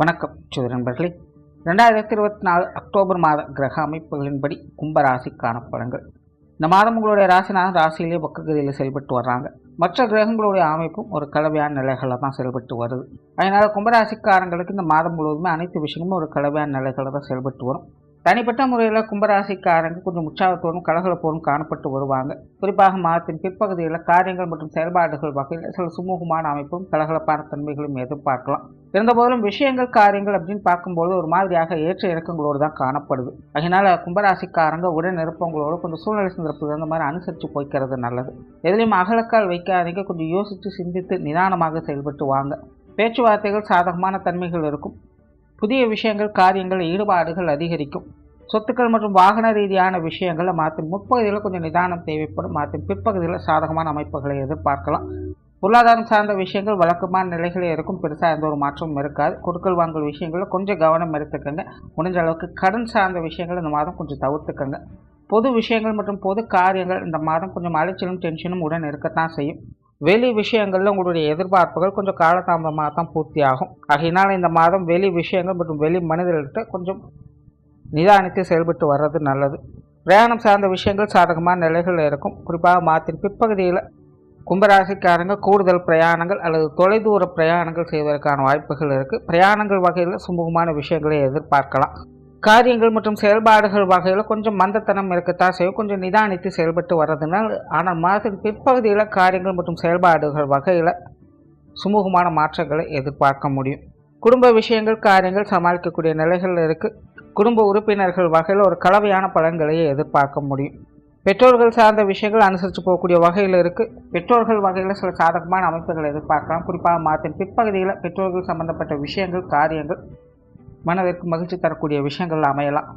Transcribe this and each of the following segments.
வணக்கம் சுதி நண்பர்களே. ரெண்டாயிரத்தி இருபத்தி நாலு அக்டோபர் மாத கிரக அமைப்புகளின்படி கும்பராசிக்கான பலன்கள். இந்த மாதம் உங்களுடைய ராசினாலும் ராசியிலே பக்ககதியில் செயல்பட்டு வர்றாங்க. மற்ற கிரகங்களுடைய அமைப்பும் ஒரு கலவையான நிலைகளில் தான் செயல்பட்டு வருது. அதனால் கும்பராசிக்காரங்களுக்கு இந்த மாதம் முழுவதுமே அனைத்து விஷயங்களும் ஒரு கலவையான நிலைகளில் தான் செயல்பட்டு வரும். தனிப்பட்ட முறையில் கும்பராசிக்காரங்க கொஞ்சம் உற்சாகத்தோடும் கலகலப்போடும் காணப்பட்டு வருவாங்க. குறிப்பாக மாதத்தின் பிற்பகுதியில் காரியங்கள் மற்றும் செயல்பாடுகள் வகையில் சில சுமூகமான அமைப்பும் கலகலப்பான தன்மைகளும் எதிர்பார்க்கலாம். இருந்தபோதிலும் விஷயங்கள் காரியங்கள் அப்படின்னு பார்க்கும்போது ஒரு மாதிரியாக ஏற்ற இறக்கங்களோடு தான் காணப்படுது. அதனால கும்பராசிக்காரங்க உடன் இருப்பவங்களோட கொஞ்சம் சூழ்நிலை சந்தர்ப்பத்துக்கு அந்த மாதிரி அனுசரித்து போய்க்கிறது நல்லது. எதுலேயும் அகலக்கால் வைக்காதீங்க. கொஞ்சம் யோசித்து சிந்தித்து நிதானமாக செயல்பட்டு வாங்க. பேச்சுவார்த்தைகள் சாதகமான தன்மைகள் இருக்கும். புதிய விஷயங்கள் காரியங்கள் ஈடுபாடுகள் அதிகரிக்கும். சொத்துக்கள் மற்றும் வாகன ரீதியான விஷயங்களை மாற்றும். முற்பகுதியில் கொஞ்சம் நிதானம் தேவைப்படும் மாற்றும். பிற்பகுதியில் சாதகமான அமைப்புகளை எதிர்பார்க்கலாம். பொருளாதாரம் சார்ந்த விஷயங்கள் வழக்கமான நிலைகளே இருக்கும். பெருசாக எந்த ஒரு மாற்றமும் இருக்காது. கொடுக்கல் வாங்கல் விஷயங்களில் கொஞ்சம் கவனம் எடுத்துக்கோங்க. முடிஞ்ச அளவுக்கு கடன் சார்ந்த விஷயங்கள் இந்த மாதம் கொஞ்சம் தவிர்த்துக்கோங்க. பொது விஷயங்கள் மற்றும் பொது காரியங்கள் இந்த மாதம் கொஞ்சம் அலைச்சலும் டென்ஷனும் உடன் இருக்கத்தான் செய்யும். வெளி விஷயங்களில் உங்களுடைய எதிர்பார்ப்புகள் கொஞ்சம் காலதாமதமாக தான் பூர்த்தி ஆகும் ஆகையினால் இந்த மாதம் வெளி விஷயங்கள் மற்றும் வெளி மனிதர்கள்ட்ட கொஞ்சம் நிதானித்து செயல்பட்டு வர்றது நல்லது. பிரயாணம் சார்ந்த விஷயங்கள் சாதகமான நிலைகள் இருக்கும். குறிப்பாக மாதத்தின் பிற்பகுதியில் கும்பராசிக்காரங்க கூடுதல் பிரயாணங்கள் அல்லது தொலைதூர பிரயாணங்கள் செய்வதற்கான வாய்ப்புகள் இருக்குது பிரயாணங்கள் வகையில் சுமூகமான விஷயங்களை எதிர்பார்க்கலாம். காரியங்கள் மற்றும் செயல்பாடுகள் வகையில் கொஞ்சம் மந்தத்தனம் இருக்கத்தான் செய்யும். கொஞ்சம் நிதானித்து செயல்பட்டு வர்றதுனால் ஆனால் மாதத்தின் பிற்பகுதியில் காரியங்கள் மற்றும் செயல்பாடுகள் வகையில் சுமூகமான மாற்றங்களை எதிர்பார்க்க முடியும். குடும்ப விஷயங்கள் காரியங்கள் சமாளிக்கக்கூடிய நிலைகள் இருக்குது குடும்ப உறுப்பினர்கள் வகையில் ஒரு கலவையான பலன்களையே எதிர்பார்க்க முடியும். பெற்றோர்கள் சார்ந்த விஷயங்கள் அனுசரித்து போகக்கூடிய வகையில் இருக்குது பெற்றோர்கள் வகையில் சில சாதகமான அமைப்புகளை எதிர்பார்க்கலாம். குறிப்பாக மாதத்தின் பிற்பகுதியில் பெற்றோர்கள் சம்பந்தப்பட்ட விஷயங்கள் காரியங்கள் மனதிற்கு மகிழ்ச்சி தரக்கூடிய விஷயங்கள் அமையலாம்.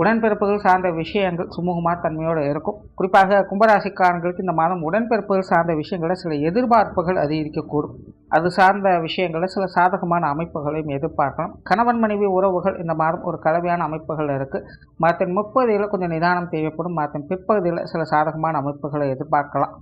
உடன்பிறப்புகள் சார்ந்த விஷயங்கள் சுமூகமாக தன்மையோடு இருக்கும். குறிப்பாக கும்பராசிக்காரங்களுக்கு இந்த மாதம் உடன்பிறப்புகள் சார்ந்த விஷயங்களை சில எதிர்பார்ப்புகள் அதிகரிக்கக்கூடும். அது சார்ந்த விஷயங்களில் சில சாதகமான அமைப்புகளையும் எதிர்பார்க்கலாம். கணவன் மனைவி உறவுகள் இந்த மாதம் ஒரு கலவையான அமைப்புகள் இருக்குது மாதத்தின் முப்பதில் கொஞ்சம் நிதானம் தேவைப்படும். மாதத்தின் பிற்பகுதியில் சில சாதகமான அமைப்புகளை எதிர்பார்க்கலாம்.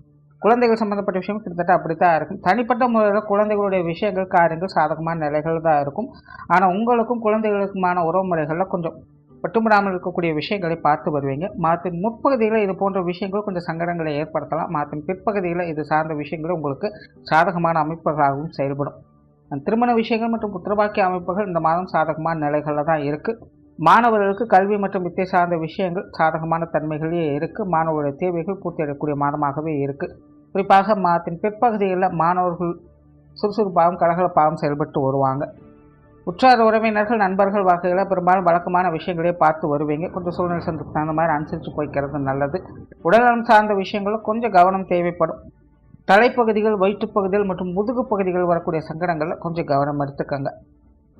குழந்தைகள் சம்மந்தப்பட்ட விஷயம் கிட்டத்தட்ட அப்படித்தான் இருக்கும். தனிப்பட்ட முறையில் குழந்தைகளுடைய விஷயங்கள் காரியங்கள் சாதகமான நிலைகள் தான் இருக்கும். ஆனால் உங்களுக்கும் குழந்தைகளுக்குமான உறவு முறைகளில் கொஞ்சம் பட்டுமிடாமல் இருக்கக்கூடிய விஷயங்களை பார்த்து வருவீங்க. மாற்றின் முற்பகுதியில் இது போன்ற விஷயங்கள் கொஞ்சம் சங்கடங்களை ஏற்படுத்தலாம். மாற்றின் பிற்பகுதியில் இது சார்ந்த விஷயங்கள் உங்களுக்கு சாதகமான அமைப்புகளாகவும் செயல்படும். திருமண விஷயங்கள் மற்றும் புத்திரபாக்கிய அமைப்புகள் இந்த மாதம் சாதகமான நிலைகளில் தான் இருக்குது மாணவர்களுக்கு கல்வி மற்றும் வித்தை சார்ந்த விஷயங்கள் சாதகமான தன்மைகளே இருக்குது மாணவருடைய தேவைகள் பூர்த்தி அடையக்கூடிய மாதமாகவே இருக்குது குறிப்பாக மாதத்தின் பிற்பகுதியில் மாணவர்கள் சுறுசுறுப்பாகவும் கலகலப்பாகவும் செயல்பட்டு வருவாங்க. உற்றார் உறவினர்கள் நண்பர்கள் வகையில் பெரும்பாலும் வழக்கமான விஷயங்களே பார்த்து வருவீங்க. கொஞ்சம் சூழ்நிலை சந்தத்துக்கு தகுந்த மாதிரி அனுசரித்து போய்க்கிறது நல்லது. உடல்நலம் சார்ந்த விஷயங்களும் கொஞ்சம் கவனம் தேவைப்படும். தலைப்பகுதிகள் வயிற்றுப்பகுதிகள் மற்றும் முதுகு பகுதிகள் வரக்கூடிய சங்கடங்களில் கொஞ்சம் கவனம் எடுத்துக்கோங்க.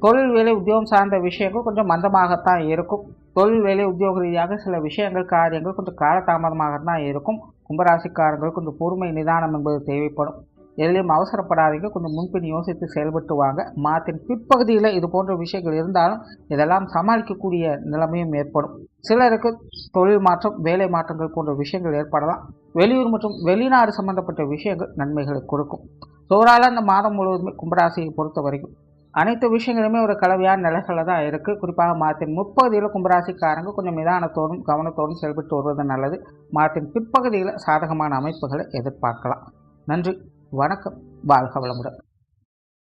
தொழில் வேலை உத்தியோகம் சார்ந்த விஷயங்கள் கொஞ்சம் மந்தமாகத்தான் இருக்கும். தொழில் வேலை உத்தியோக ரீதியாக சில விஷயங்கள் காரியங்கள் கொஞ்சம் காலதாமதமாக தான் இருக்கும். கும்பராசிக்காரங்கள் கொஞ்சம் பொறுமை நிதானம் என்பது தேவைப்படும். எதிலையும் அவசரப்படாதீங்க. கொஞ்சம் முன்பின் யோசித்து செயல்பட்டு வாங்க. மாத்தின் பிற்பகுதியில் இது போன்ற விஷயங்கள் இருந்தாலும் இதெல்லாம் சமாளிக்கக்கூடிய நிலைமையும் ஏற்படும். சிலருக்கு தொழில் மாற்றம் வேலை மாற்றங்கள் போன்ற விஷயங்கள் ஏற்படலாம். வெளியூர் மற்றும் வெளிநாடு சம்பந்தப்பட்ட விஷயங்கள் நன்மைகளை கொடுக்கும். சோறால் இந்த மாதம் முழுவதுமே கும்பராசியை பொறுத்த வரைக்கும் அனைத்து விஷயங்களுமே ஒரு கலவையான நிலைகளில் தான் இருக்குது குறிப்பாக மாத்தின் முப்பகுதியில் கும்பராசிக்காரங்க கொஞ்சம் நிதானத்தோடும் கவனத்தோடும் செயல்பட்டு வருவது நல்லது. மாத்தின் பிற்பகுதியில் சாதகமான அமைப்புகளை எதிர்பார்க்கலாம். நன்றி. வணக்கம். வாழ்க வளமுடன்.